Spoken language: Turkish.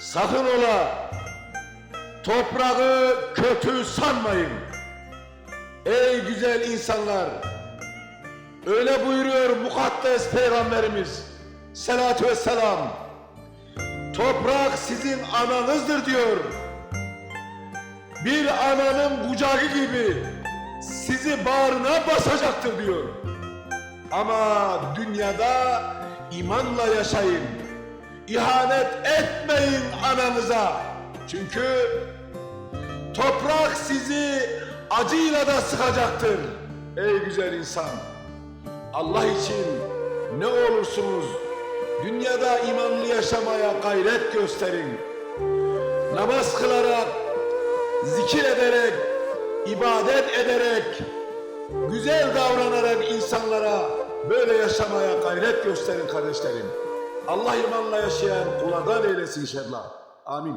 Sakın ola toprağı kötü sanmayın. Ey güzel insanlar! Öyle buyuruyor mukaddes peygamberimiz. Selatü vesselam. Toprak sizin ananızdır diyor. Bir ananın kucağı gibi sizi bağrına basacaktır diyor. Ama dünyada imanla yaşayın. İhanet etmeyin ananıza. Çünkü toprak sizi acıyla da sıkacaktır. Ey güzel insan. Allah için ne olursunuz dünyada imanlı yaşamaya gayret gösterin. Namaz kılarak, zikir ederek, ibadet ederek, güzel davranarak insanlara böyle yaşamaya gayret gösterin kardeşlerim. Allah imanla yaşayan kullardan eylesin inşallah. Amin.